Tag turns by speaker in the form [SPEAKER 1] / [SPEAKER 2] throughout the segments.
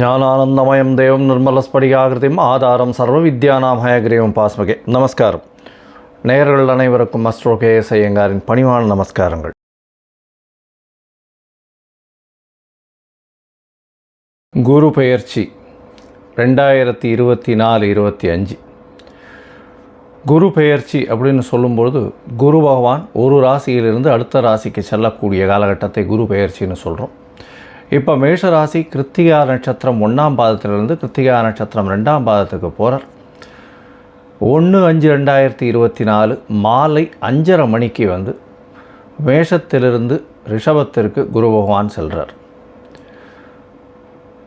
[SPEAKER 1] ജ്ഞാനാനന്ദമയം ദൈവം നിർമ്മലസ്ഫടികാകൃതിയും ആധാരം സർവവിദ്യാനാമയഗ്രഹവും പാസ്മകെ நமஸ்காரம். நேயர்கள் அனைவருக்கும் அஸ்ட்ரோ கேஎஸ் ஐயங்காரின் பணிவான நமஸ்காரங்கள். குரு பெயர்ச்சி ரெண்டாயிரத்தி இருபத்தி நாலு இருபத்தி அஞ்சு. குரு பெயர்ச்சி அப்படின்னு சொல்லும்பொழுது குரு பகவான் ஒரு ராசியிலிருந்து அடுத்த ராசிக்கு செல்லக்கூடிய காலகட்டத்தை குரு பெயர்ச்சின்னு சொல்கிறோம் இப்போ மேஷராசி கிருத்திகா நட்சத்திரம் ஒன்றாம் பாதத்திலிருந்து கிருத்திகா நட்சத்திரம் ரெண்டாம் பாதத்துக்கு போகிறார் ஒன்று அஞ்சு ரெண்டாயிரத்தி இருபத்தி நாலு மாலை அஞ்சரை மணிக்கு வந்து மேஷத்திலிருந்து ரிஷபத்திற்கு குரு பகவான் செல்கிறார்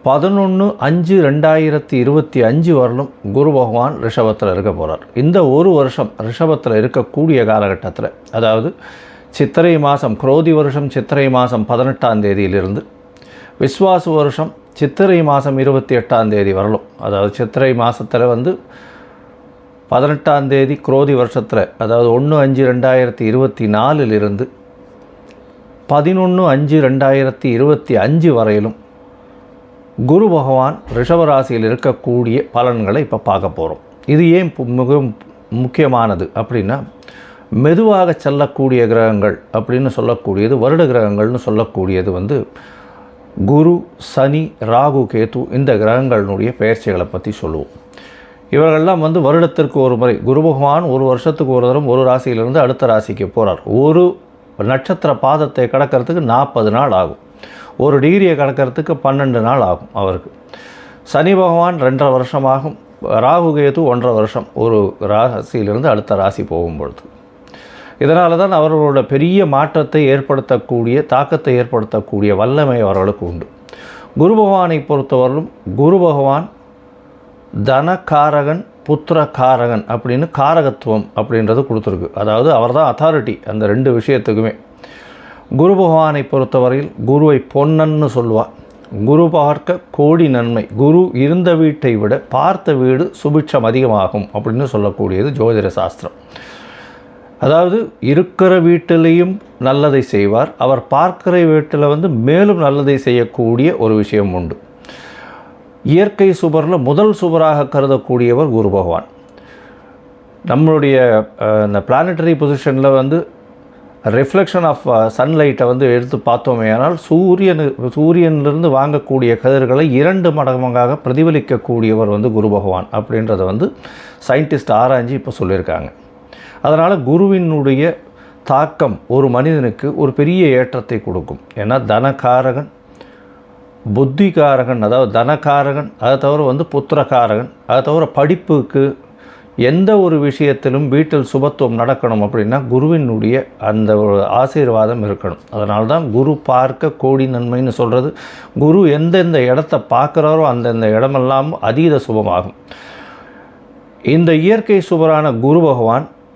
[SPEAKER 1] பதினொன்று அஞ்சு ரெண்டாயிரத்தி இருபத்தி அஞ்சு வரலும் குரு பகவான் ரிஷபத்தில் இருக்க போகிறார் இந்த ஒரு வருஷம் ரிஷபத்தில் இருக்கக்கூடிய காலகட்டத்தில் அதாவது சித்திரை மாதம் குரோதி வருஷம் சித்திரை மாதம் பதினெட்டாம் தேதியிலிருந்து விஸ்வாச வருஷம் சித்திரை மாதம் இருபத்தி எட்டாம் தேதி வரலும். அதாவது சித்திரை மாதத்தில் வந்து பதினெட்டாம் தேதி குரோதி வருஷத்தில் அதாவது ஒன்று அஞ்சு ரெண்டாயிரத்தி இருபத்தி நாலிலிருந்து பதினொன்று அஞ்சு ரெண்டாயிரத்தி இருபத்தி அஞ்சு வரையிலும் குரு பகவான் ரிஷபராசியில் இருக்கக்கூடிய பலன்களை இப்போ பார்க்க போகிறோம் இது ஏன் மிகவும் முக்கியமானது அப்படின்னா மெதுவாக செல்லக்கூடிய கிரகங்கள் அப்படின்னு சொல்லக்கூடியது வருட கிரகங்கள்னு சொல்லக்கூடியது வந்து குரு சனி ராகு கேது இந்த கிரகங்களினுடைய பெயர்ச்சிகளை பற்றி சொல்லுவோம். இவர்கள்லாம் வந்து வருடத்திற்கு ஒரு முறை குரு பகவான் ஒரு வருஷத்துக்கு ஒரு தரம் ஒரு ராசியிலிருந்து அடுத்த ராசிக்கு போகிறார் ஒரு நட்சத்திர பாதத்தை கடக்கிறதுக்கு நாற்பது நாள் ஆகும். ஒரு டிகிரியை கடக்கிறதுக்கு பன்னெண்டு நாள் ஆகும் அவருக்கு. சனி பகவான் ரெண்டரை வருஷமாகும். ராகு கேது ஒன்றரை வருஷம். ஒரு ராசியிலிருந்து அடுத்த ராசி போகும்பொழுது இதனால தான் அவர்களோட பெரிய மாற்றத்தை ஏற்படுத்தக்கூடிய தாக்கத்தை ஏற்படுத்தக்கூடிய வல்லமை அவர்களுக்கு உண்டு. குரு பகவானை பொறுத்தவரையிலும் குரு பகவான் புத்திர காரகன் அப்படின்னு காரகத்துவம் அப்படின்றது கொடுத்துருக்கு. அதாவது அவர் தான் அத்தாரிட்டி அந்த ரெண்டு விஷயத்துக்குமே. குரு பகவானை பொறுத்தவரையில் குருவை பொன்னன்னு சொல்லுவாள் குரு பார்க்க கோடி நன்மை. குரு இருந்த வீட்டை விட பார்த்த வீடு சுபிட்சம் அதிகமாகும் அப்படின்னு சொல்லக்கூடியது ஜோதிட சாஸ்திரம். அதாவது இருக்கிற வீட்டிலையும் நல்லதை செய்வார். அவர் பார்க்கிற வீட்டில் வந்து மேலும் நல்லதை செய்யக்கூடிய ஒரு விஷயம் உண்டு. இயற்கை சுபரில் முதல் சுபராக கருதக்கூடியவர் குரு பகவான். நம்மளுடைய இந்த பிளானட்டரி பொசிஷனில் வந்து ரிஃப்ளெக்ஷன் ஆஃப் சன்லைட்டை வந்து எடுத்து பார்த்தோமே ஆனால் சூரியன் சூரியனிலிருந்து வாங்கக்கூடிய கதிர்களை இரண்டு மடங்காக பிரதிபலிக்கக்கூடியவர் வந்து குரு பகவான் அப்படின்றத வந்து சயின்டிஸ்ட் ஆராய்ஞ்சு இப்போ சொல்லியிருக்காங்க. அதனால் குருவினுடைய தாக்கம் ஒரு மனிதனுக்கு ஒரு பெரிய ஏற்றத்தை கொடுக்கும். ஏன்னா தனகாரகன் புத்திகாரகன் அதாவது தனகாரகன் அதை தவிர வந்து புத்திரகாரகன் அதை தவிர படிப்புக்கு எந்த ஒரு விஷயத்திலும் வீட்டில் சுபத்துவம் நடக்கணும் அப்படின்னா குருவினுடைய அந்த ஒரு ஆசீர்வாதம் இருக்கணும். அதனால தான் குரு பார்க்க கோடி நன்மைன்னு சொல்கிறது குரு எந்தெந்த இடத்த பார்க்குறாரோ அந்தந்த இடமெல்லாம் அதீத சுபமாகும். இந்த இயற்கை சுபரான குரு பகவான்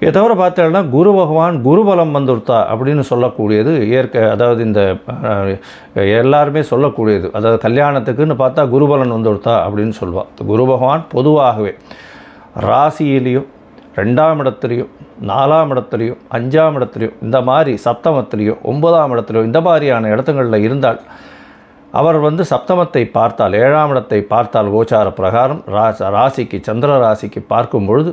[SPEAKER 1] இதை தவிர பார்த்தோம்னா குரு பகவான் குருபலம் வந்துருத்தா அப்படின்னு சொல்லக்கூடியது இயற்கை அதாவது இந்த எல்லாருமே சொல்லக்கூடியது. அதாவது கல்யாணத்துக்குன்னு பார்த்தா குருபலன் வந்துருத்தா அப்படின்னு சொல்லுவாள் குரு பகவான் பொதுவாகவே ராசியிலையும் ரெண்டாம் இடத்துலையும் நாலாம் இடத்துலையும் அஞ்சாம் இடத்துலையும் இந்த மாதிரி சப்தமத்துலேயோ ஒன்பதாம் இடத்துலையும் இந்த மாதிரியான இடத்துங்களில் இருந்தால் அவர் வந்து சப்தமத்தை பார்த்தால் ஏழாம் இடத்தை பார்த்தால் கோச்சார பிரகாரம் ராசி ராசிக்கு சந்திர ராசிக்கு பார்க்கும் பொழுது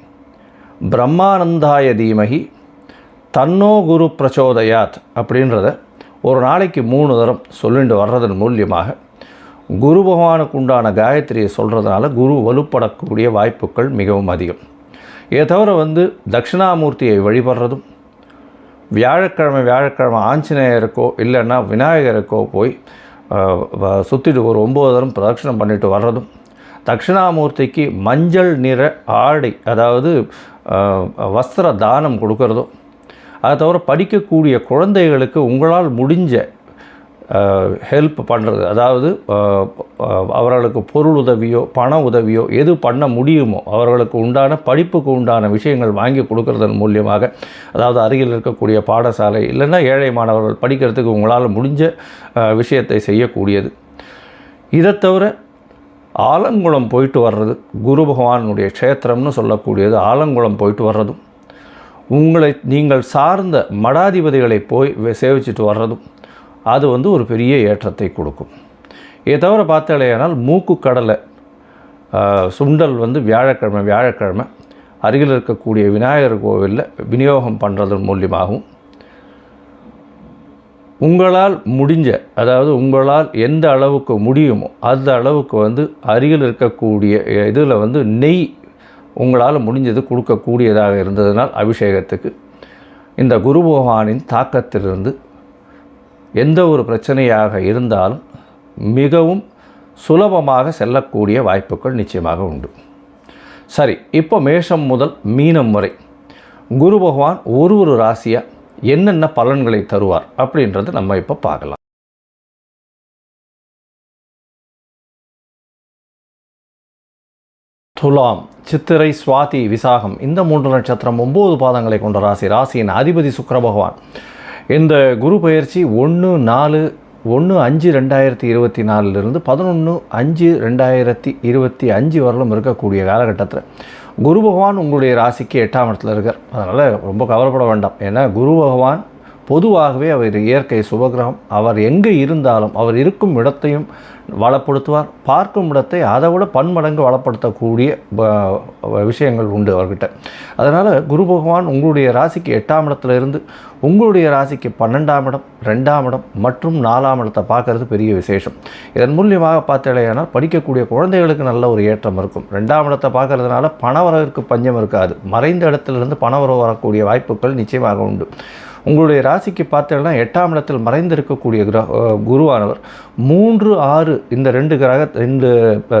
[SPEAKER 1] பிரம்மானந்தாய தீமகி தன்னோ குரு பிரச்சோதயாத் அப்படின்றத ஒரு நாளைக்கு மூணு தரம் சொல்லிட்டு வர்றதன் மூலியமாக குரு பகவானுக்கு உண்டான காயத்ரியை சொல்கிறதுனால குரு வலுப்படக்கூடிய வாய்ப்புகள் மிகவும் அதிகம். இதை தவிர வந்து தட்சிணாமூர்த்தியை வழிபடுறதும் வியாழக்கிழமை வியாழக்கிழமை ஆஞ்சநேயருக்கோ இல்லைன்னா விநாயகருக்கோ போய் சுற்றிட்டு ஒரு ஒம்பது தரம் பிரதட்சிணம் பண்ணிட்டு வர்றதும் தட்சிணாமூர்த்திக்கு மஞ்சள் நிற ஆடை அதாவது வஸ்திர தானம் கொடுக்கறதும் அதை தவிர படிக்கக்கூடிய குழந்தைகளுக்கு உங்களால் முடிஞ்ச ஹெல்ப் பண்ணுறது அதாவது அவர்களுக்கு பொருள் உதவியோ பண உதவியோ எது பண்ண முடியுமோ அவர்களுக்கு உண்டான படிப்புக்கு உண்டான விஷயங்கள் வாங்கி கொடுக்கறதன் மூலியமாக அதாவது அருகில் இருக்கக்கூடிய பாடசாலை இல்லைன்னா ஏழை மாணவர்கள் படிக்கிறதுக்கு உங்களால் முடிஞ்ச விஷயத்தை செய்யக்கூடியது. இதை தவிர ஆலங்குளம் போயிட்டு வர்றது குரு பகவானுடைய க்ஷேத்திரம்னு சொல்லக்கூடியது ஆலங்குளம் போயிட்டு வர்றதும் உங்களை நீங்கள் சார்ந்த மடாதிபதிகளை போய் சேவிச்சிட்டு வர்றதும் அது வந்து ஒரு பெரிய ஏற்றத்தை கொடுக்கும். இதை தவிர பார்த்தாலேயானால் மூக்கு கடலை சுண்டல் வந்து வியாழக்கிழமை வியாழக்கிழமை அருகில் இருக்கக்கூடிய விநாயகர் கோவிலில் விநியோகம் பண்ணுறதன் மூலியமாகவும் உங்களால் முடிஞ்ச அதாவது உங்களால் எந்த அளவுக்கு முடியுமோ அந்த அளவுக்கு வந்து அருகில் இருக்கக்கூடிய இதில் வந்து நெய் உங்களால் முடிஞ்சது கொடுக்கக்கூடியதாக இருந்ததனால் அபிஷேகத்துக்கு. இந்த குரு பகவானின் தாக்கத்திலிருந்து எந்த ஒரு பிரச்சனையாக இருந்தாலும் மிகவும் சுலபமாக செல்லக்கூடிய வாய்ப்புகள் நிச்சயமாக உண்டு. சரி இப்போ மேஷம் முதல் மீனம் வரை குரு பகவான் ஒரு ஒரு ராசியாக என்னென்ன பலன்களை தருவார் அப்படின்றது நம்ம இப்போ பார்க்கலாம். துலாம் சித்திரை சுவாதி விசாகம் இந்த மூன்று நட்சத்திரம் ஒம்பது பாதங்களை கொண்ட ராசி. ராசியின் அதிபதி சுக்கர பகவான். இந்த குரு பயிற்சி ஒன்று நாலு ஒன்று அஞ்சு ரெண்டாயிரத்தி இருபத்தி நாலுலேருந்து பதினொன்று அஞ்சு ரெண்டாயிரத்தி இருபத்தி அஞ்சு வரலும் இருக்கக்கூடிய காலகட்டத்தில் குரு பகவான் உங்களுடைய ராசிக்கு எட்டாம் இடத்துல இருக்கார். அதனால் ரொம்ப கவலைப்பட வேண்டாம். ஏன்னா குரு பகவான் பொதுவாகவே அவர் இயற்கை சுபகிரகம் அவர் எங்கே இருந்தாலும் அவர் இருக்கும் இடத்தையும் வளப்படுத்துவார். பார்க்கும் இடத்தை அதை விட பன்மடங்கு வளப்படுத்தக்கூடிய ப- விஷயங்கள் உண்டு அவர்கிட்ட. அதனால் குரு பகவான் உங்களுடைய ராசிக்கு எட்டாம் இடத்துல இருந்து உங்களுடைய ராசிக்கு பன்னெண்டாம் இடம் ரெண்டாம் இடம் மற்றும் நாலாம் இடத்தை பார்க்கறது பெரிய விசேஷம். இதன் மூலியமாக பார்த்தாலேயானால் படிக்கக்கூடிய குழந்தைகளுக்கு நல்ல ஒரு ஏற்றம் இருக்கும். ரெண்டாம் இடத்தை பார்க்கறதுனால பணவரவிற்கு பஞ்சம் இருக்காது. மறைந்த இடத்துலேருந்து பணவரவு வரக்கூடிய வாய்ப்புகள் நிச்சயமாக உண்டு. உங்களுடைய ராசிக்கு பார்த்தீங்கன்னா எட்டாம் இடத்தில் மறைந்திருக்கக்கூடிய கிர குருவானவர். மூன்று ஆறு இந்த ரெண்டு கிரக ரெண்டு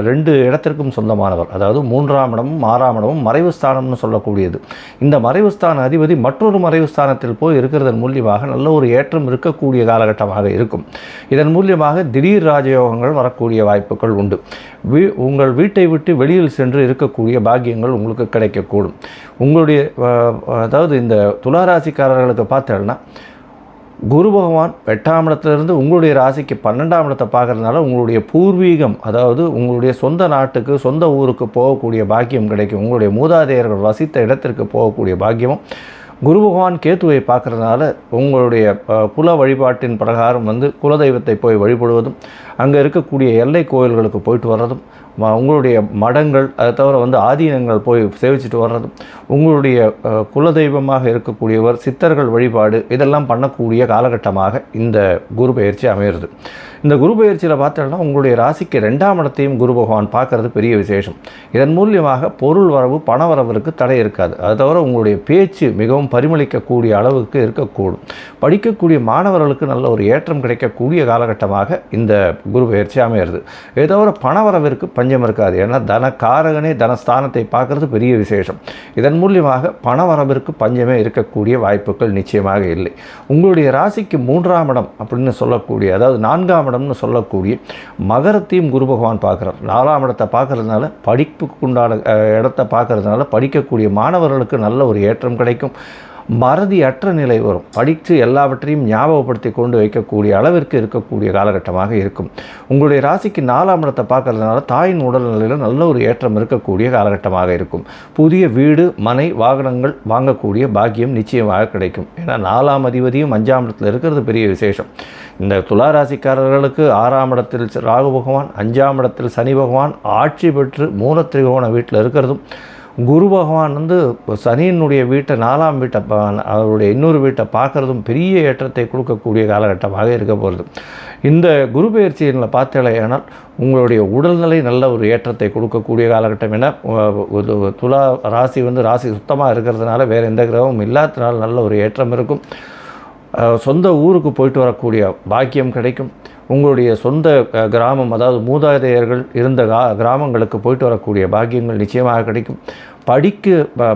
[SPEAKER 1] ரெண்டு இடத்திற்கும் சொந்தமானவர். அதாவது மூன்றாம் இடமும் ஆறாம் இடமும் மறைவு ஸ்தானம்னு சொல்லக்கூடியது. இந்த மறைவு ஸ்தான அதிபதி மற்றொரு மறைவு ஸ்தானத்தில் போய் இருக்கிறதன் மூலியமாக நல்ல ஒரு ஏற்றம் இருக்கக்கூடிய காலகட்டமாக இருக்கும். இதன் மூலியமாக திடீர் ராஜயோகங்கள் வரக்கூடிய வாய்ப்புகள் உண்டு. வீ உங்கள் வீட்டை விட்டு வெளியில் சென்று இருக்கக்கூடிய பாக்கியங்கள் உங்களுக்கு கிடைக்கக்கூடும். உங்களுடைய அதாவது இந்த துளாராசிக்காரர்களுக்கு பார்த்தேன்னா குரு பகவான் எட்டாம் இடத்துலேருந்து உங்களுடைய ராசிக்கு பன்னெண்டாம் இடத்தை பார்க்கறதுனால உங்களுடைய பூர்வீகம் அதாவது உங்களுடைய சொந்த நாட்டுக்கு சொந்த ஊருக்கு போகக்கூடிய பாக்கியம் கிடைக்கும். உங்களுடைய மூதாதையர்கள் வசித்த இடத்திற்கு போகக்கூடிய பாக்கியமும் குரு பகவான் கேத்துவை பார்க்குறதுனால உங்களுடைய குல புல வழிபாட்டின் பிரகாரம் வந்து குலதெய்வத்தை போய் வழிபடுவதும் அங்கே இருக்கக்கூடிய எல்லை கோயில்களுக்கு போயிட்டு வர்றதும் உங்களுடைய மடங்கள் அதை தவிர வந்து ஆதீனங்கள் போய் சேவிச்சிட்டு வர்றதும் உங்களுடைய குலதெய்வமாக இருக்கக்கூடியவர் சித்தர்கள் வழிபாடு இதெல்லாம் பண்ணக்கூடிய காலகட்டமாக இந்த குரு பயிற்சி அமையிறது. இந்த குரு பயிற்சியில் பார்த்தோம்னா உங்களுடைய ராசிக்கு ரெண்டாம் இடத்தையும் குரு பகவான் பார்க்கறது பெரிய விசேஷம். இதன் மூலியமாக பொருள் வரவு பண வரவருக்கு தடை இருக்காது. அது தவிர உங்களுடைய பேச்சு மிகவும் பரிமளிக்கக்கூடிய அளவுக்கு இருக்கக்கூடும். படிக்கக்கூடிய மாணவர்களுக்கு நல்ல ஒரு ஏற்றம் கிடைக்கக்கூடிய காலகட்டமாக இந்த குரு பயிற்சி அமையிறது. ஏதோ ஒரு பண வரவிற்கு பஞ்சம் இருக்காது. ஏன்னா தனக்காரகனே தனஸ்தானத்தை பார்க்கறது பெரிய விசேஷம். இதன் மூலியமாக பண வரவிற்கு பஞ்சமே இருக்கக்கூடிய வாய்ப்புகள் நிச்சயமாக இல்லை. உங்களுடைய ராசிக்கு மூன்றாம் இடம் அப்படின்னு சொல்லக்கூடிய அதாவது நான்காம் இடம்னு சொல்லக்கூடிய மகரத்தையும் குரு பகவான் பார்க்குறார். நாலாம் இடத்தை பார்க்கறதுனால படிப்புக்கு உண்டான இடத்தை பார்க்கறதுனால படிக்கக்கூடிய மாணவர்களுக்கு நல்ல ஒரு ஏற்றம் கிடைக்கும். மறதி அற்ற நிலை வரும். படித்து எல்லாவற்றையும் ஞாபகப்படுத்தி கொண்டு வைக்கக்கூடிய அளவிற்கு இருக்கக்கூடிய காலகட்டமாக இருக்கும். உங்களுடைய ராசிக்கு நாலாம் இடத்தை பார்க்கறதுனால தாயின் உடல்நிலையில் நல்ல ஒரு ஏற்றம் இருக்கக்கூடிய காலகட்டமாக இருக்கும். புதிய வீடு மனை வாகனங்கள் வாங்கக்கூடிய பாக்கியம் நிச்சயமாக கிடைக்கும். ஏன்னா நாலாம் அதிபதியும் அஞ்சாம் இடத்துல இருக்கிறது பெரிய விசேஷம். இந்த துலா ராசிக்காரர்களுக்கு ஆறாம் இடத்தில் ராகு பகவான் அஞ்சாம் இடத்தில் சனி பகவான் ஆட்சி பெற்று மூலத்திரிகோண வீட்டில் இருக்கிறதும் குரு பகவான் வந்து சனியினுடைய வீட்டை நாலாம் வீட்டை அவருடைய இன்னொரு வீட்டை பார்க்குறதும் பெரிய ஏற்றத்தை கொடுக்கக்கூடிய காலகட்டமாக இருக்க போகிறது இந்த குரு பயிற்சியில் பார்த்தேனால் உங்களுடைய உடல்நிலை நல்ல ஒரு ஏற்றத்தை கொடுக்கக்கூடிய காலகட்டம் என துலா ராசி வந்து ராசி சுத்தமாக இருக்கிறதுனால வேறு எந்த கிரகமும் இல்லாததுனால நல்ல ஒரு ஏற்றம் இருக்கும். சொந்த ஊருக்கு போயிட்டு வரக்கூடிய பாக்கியம் கிடைக்கும். உங்களுடைய சொந்த கிராமம் அதாவது மூதாதையர்கள் இருந்த கா கிராமங்களுக்கு போயிட்டு வரக்கூடிய பாக்கியங்கள் நிச்சயமாக கிடைக்கும். படிக்க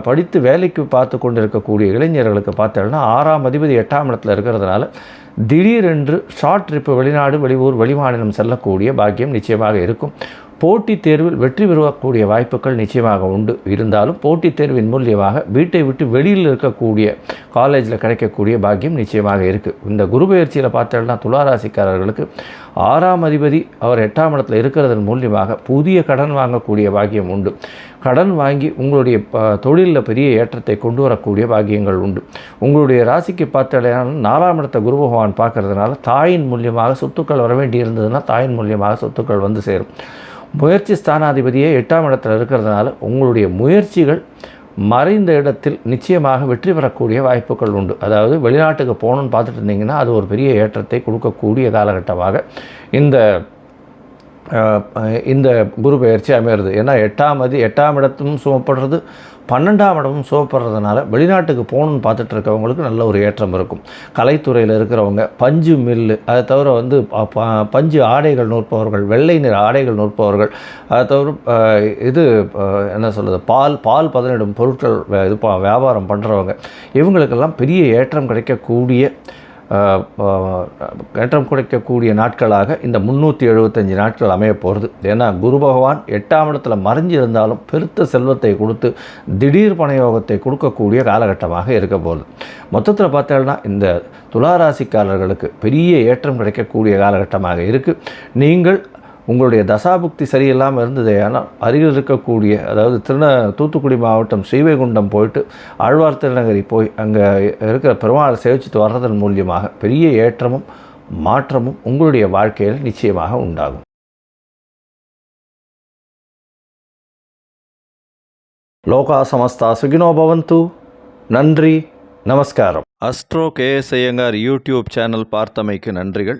[SPEAKER 1] படித்து வேலைக்கு பார்த்து கொண்டு இருக்கக்கூடிய இளைஞர்களுக்கு பார்த்தோம்னா ஆறாம் அதிபதி எட்டாம் இடத்துல இருக்கிறதுனால திடீரென்று ஷார்ட் ட்ரிப்பு வெளிநாடு வெளியூர் வெளிமாநிலம் செல்லக்கூடிய பாக்கியம் நிச்சயமாக இருக்கும். போட்டித் தேர்வில் வெற்றி பெறக்கூடிய வாய்ப்புகள் நிச்சயமாக உண்டு. இருந்தாலும் போட்டித் தேர்வின் மூலியமாக வீட்டை விட்டு வெளியில் இருக்கக்கூடிய காலேஜில் கிடைக்கக்கூடிய பாக்கியம் நிச்சயமாக இருக்குது இந்த குரு பயிற்சியில் பார்த்தோம்னா துளாராசிக்காரர்களுக்கு ஆறாம் அதிபதி அவர் எட்டாம் இடத்துல இருக்கிறதன் மூலியமாக புதிய கடன் வாங்கக்கூடிய பாக்கியம் உண்டு. கடன் வாங்கி உங்களுடைய ப- தொழிலில் பெரிய ஏற்றத்தை கொண்டு வரக்கூடிய பாக்கியங்கள் உண்டு. உங்களுடைய ராசிக்கு பார்த்தடையான நாலாம் இடத்த குரு பகவான் பார்க்கறதுனால தாயின் மூலியமாக சொத்துக்கள் வர வேண்டி இருந்ததுன்னா தாயின் மூலியமாக சொத்துக்கள் வந்து சேரும். முயற்சி ஸ்தானாதிபதியே எட்டாம் இடத்தில் இருக்கிறதுனால உங்களுடைய முயற்சிகள் மறைந்த இடத்தில் நிச்சயமாக வெற்றி பெறக்கூடிய வாய்ப்புகள் உண்டு. அதாவது வெளிநாட்டுக்கு போகணுன்னு பார்த்துட்டு இருந்தீங்கன்னா அது ஒரு பெரிய ஏற்றத்தை கொடுக்கக்கூடிய காலகட்டமாக இந்த இந்த குரு பயிற்சி அமையிறது ஏன்னா எட்டாம் அதி எட்டாம் இடத்தும் சுமப்படுறது பன்னெண்டாம் இடமும் சுமப்படுறதுனால வெளிநாட்டுக்கு போகணுன்னு பார்த்துட்டு இருக்கவங்களுக்கு நல்ல ஒரு ஏற்றம் இருக்கும். கலைத்துறையில் இருக்கிறவங்க பஞ்சு மில்லு அதை தவிர வந்து ப- ப- பஞ்சு ஆடைகள் நூற்பவர்கள் வெள்ளை நிற ஆடைகள் நூற்பவர்கள் அதை தவிர இது என்ன சொல்கிறது பால் பால் பதனிடும் பொருட்கள் இது வியாபாரம் பண்ணுறவங்க இவங்களுக்கெல்லாம் பெரிய ஏற்றம் கிடைக்கக்கூடிய ஏற்றம் கிடைக்கக்கூடிய நாட்களாக இந்த முந்நூற்றி எழுபத்தஞ்சு நாட்கள் அமைய போகிறது ஏன்னா குரு பகவான் எட்டாம் இடத்துல மறைஞ்சிருந்தாலும் பெருத்த செல்வத்தை கொடுத்து திடீர் பணயோகத்தை கொடுக்கக்கூடிய காலகட்டமாக இருக்க போகுது. மொத்தத்தில் பார்த்தோம்னா இந்த துளாராசிக்காரர்களுக்கு பெரிய ஏற்றம் கிடைக்கக்கூடிய காலகட்டமாக இருக்குது நீங்கள் உங்களுடைய தசாபுக்தி சரியில்லாமல் இருந்தது ஆனால் அருகில் இருக்கக்கூடிய அதாவது திருந தூத்துக்குடி மாவட்டம் ஸ்ரீவைகுண்டம் போயிட்டு ஆழ்வார் திருநகரி போய் அங்கே இருக்கிற பெருமாளை சேவிச்சுட்டு வர்றதன் மூலியமாக பெரிய ஏற்றமும் மாற்றமும் உங்களுடைய வாழ்க்கையில் நிச்சயமாக உண்டாகும். லோகா சமஸ்தா சுகினோ பவந்து. நன்றி நமஸ்காரம். Astro KS Iyengar YouTube channel பார்த்தமைக்கு நன்றிகள்.